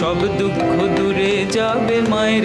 সব দুঃখ দূরে যাবে মায়ের